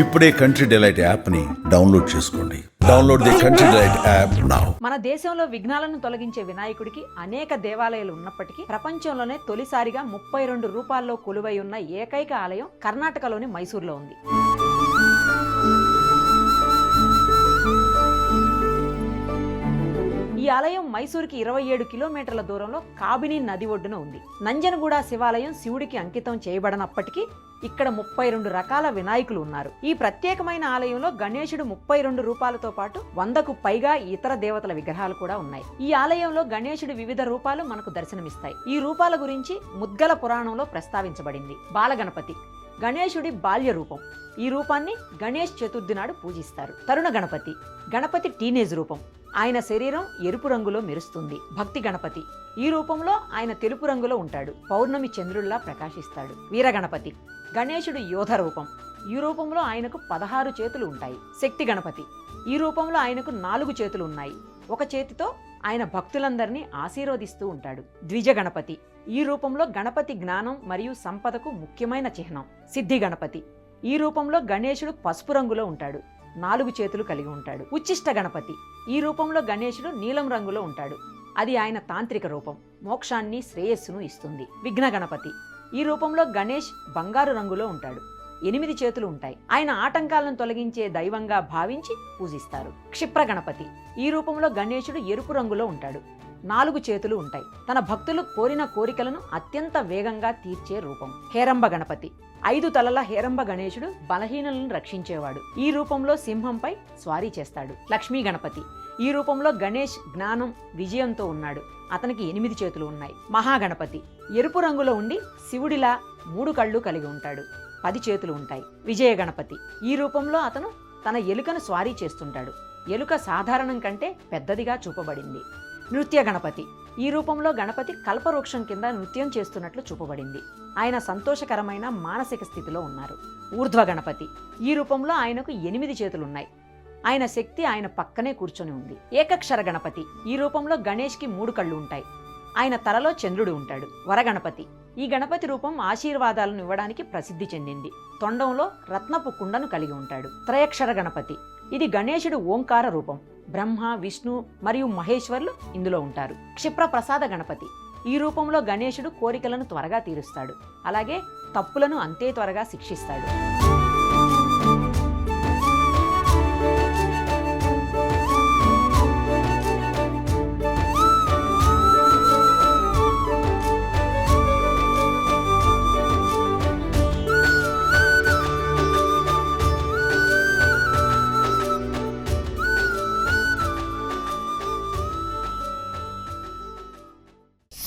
ఇప్పుడే country delight యాప్ని download చేసుకోండి. Download the country delight app now మన దేశంలో విఘ్నాలను తొలగించే వినాయకుడికి అనేక దేవాలయాలు ఉన్నప్పటికీ ప్రపంచంలోనే తొలిసారిగా ముప్పై రెండు రూపాల్లో కొలువై ఉన్న ఏకైక ఆలయం కర్ణాటకలోని మైసూర్లో ఉంది. ఆలయం మైసూరుకి ఇరవై ఏడు కిలోమీటర్ల దూరంలో కాబిని నది ఒడ్డున ఉంది. నంజనగూడ శివాలయం శివుడికి అంకితం చేయబడనప్పటికీ ఇక్కడ ముప్పై రెండు రకాల వినాయకులు ఉన్నారు. ఈ ప్రత్యేకమైన ఆలయంలో గణేశుడు ముప్పై రెండు రూపాలతో పాటు వందకు పైగా ఇతర దేవతల విగ్రహాలు కూడా ఉన్నాయి. ఈ ఆలయంలో గణేశుడి వివిధ రూపాలు మనకు దర్శనమిస్తాయి. ఈ రూపాల గురించి ముద్గల పురాణంలో ప్రస్తావించబడింది. బాలగణపతి గణేశుడి బాల్య రూపం. ఈ రూపాన్ని గణేష్ చతుర్థి నాడు పూజిస్తారు. తరుణ గణపతి గణపతి టీనేజ్ రూపం. ఆయన శరీరం ఎరుపు రంగులో మెరుస్తుంది. భక్తి గణపతి. ఈ రూపంలో ఆయన తెలుపు రంగులో ఉంటాడు. పౌర్ణమి చంద్రుల్లా ప్రకాశిస్తాడు. వీరగణపతి గణేశుడు యోధ రూపం. ఈ రూపంలో ఆయనకు పదహారు చేతులు ఉంటాయి. శక్తి గణపతి. ఈ రూపంలో ఆయనకు నాలుగు చేతులు ఉన్నాయి. ఒక చేతితో ఆయన భక్తులందరినీ ఆశీర్వదిస్తూ ఉంటాడు. ద్విజ గణపతి. ఈ రూపంలో గణపతి జ్ఞానం మరియు సంపదకు ముఖ్యమైన చిహ్నం. సిద్ధి గణపతి. ఈ రూపంలో గణేశుడు పసుపు రంగులో ఉంటాడు. నాలుగు చేతులు కలిగి ఉంటాడు. ఉచ్చిష్ట గణపతి. ఈ రూపంలో గణేశుడు నీలం రంగులో ఉంటాడు. అది ఆయన తాంత్రిక రూపం. మోక్షాన్ని శ్రేయస్సును ఇస్తుంది. విఘ్న గణపతి. ఈ రూపంలో గణేష్ బంగారు రంగులో ఉంటాడు. ఎనిమిది చేతులు ఉంటాయి. ఆయన ఆటంకాలను తొలగించే దైవంగా భావించి పూజిస్తారు. క్షిప్ర గణపతి. ఈ రూపంలో గణేశుడు ఎరుపు రంగులో ఉంటాడు. నాలుగు చేతులు ఉంటాయి. తన భక్తులు కోరిన కోరికలను అత్యంత వేగంగా తీర్చే రూపం. హేరంబ గణపతి. ఐదు తలల హేరంబ గణేశుడు బలహీనులను రక్షించేవాడు. ఈ రూపంలో సింహంపై స్వారీ చేస్తాడు. లక్ష్మీ గణపతి. ఈ రూపంలో గణేష్ జ్ఞానం విజయంతో ఉన్నాడు. అతనికి ఎనిమిది చేతులు ఉన్నాయి. మహాగణపతి. ఎరుపు రంగులో ఉండి శివుడిలా మూడు కళ్ళు కలిగి ఉంటాడు. పది చేతులు ఉంటాయి. విజయ గణపతి. ఈ రూపంలో అతను తన ఎలుకను స్వారీ చేస్తుంటాడు. ఎలుక సాధారణం కంటే పెద్దదిగా చూపబడింది. నృత్య గణపతి. ఈ రూపంలో గణపతి కల్పవృక్షం కింద నృత్యం చేస్తున్నట్లు చూపబడింది. ఆయన సంతోషకరమైన మానసిక స్థితిలో ఉన్నారు. ఊర్ధ్వ గణపతి. ఈ రూపంలో ఆయనకు ఎనిమిది చేతులున్నాయి. ఆయన శక్తి ఆయన పక్కనే కూర్చొని ఉంది. ఏకక్షర గణపతి. ఈ రూపంలో గణేష్కి మూడు కళ్ళు ఉంటాయి. ఆయన తలలో చంద్రుడు ఉంటాడు. వరగణపతి ఈ గణపతి రూపం ఆశీర్వాదాలను ఇవ్వడానికి ప్రసిద్ధి చెందింది. తొండంలో రత్నపు కుండను కలిగి ఉంటాడు. త్రయక్షర గణపతి. ఇది గణేశుడు ఓంకార రూపం. బ్రహ్మ విష్ణు మరియు మహేశ్వర్లు ఇందులో ఉంటారు. క్షిప్ర ప్రసాద గణపతి. ఈ రూపంలో గణేశుడు కోరికలను త్వరగా తీరుస్తాడు. అలాగే తప్పులను అంతే త్వరగా శిక్షిస్తాడు.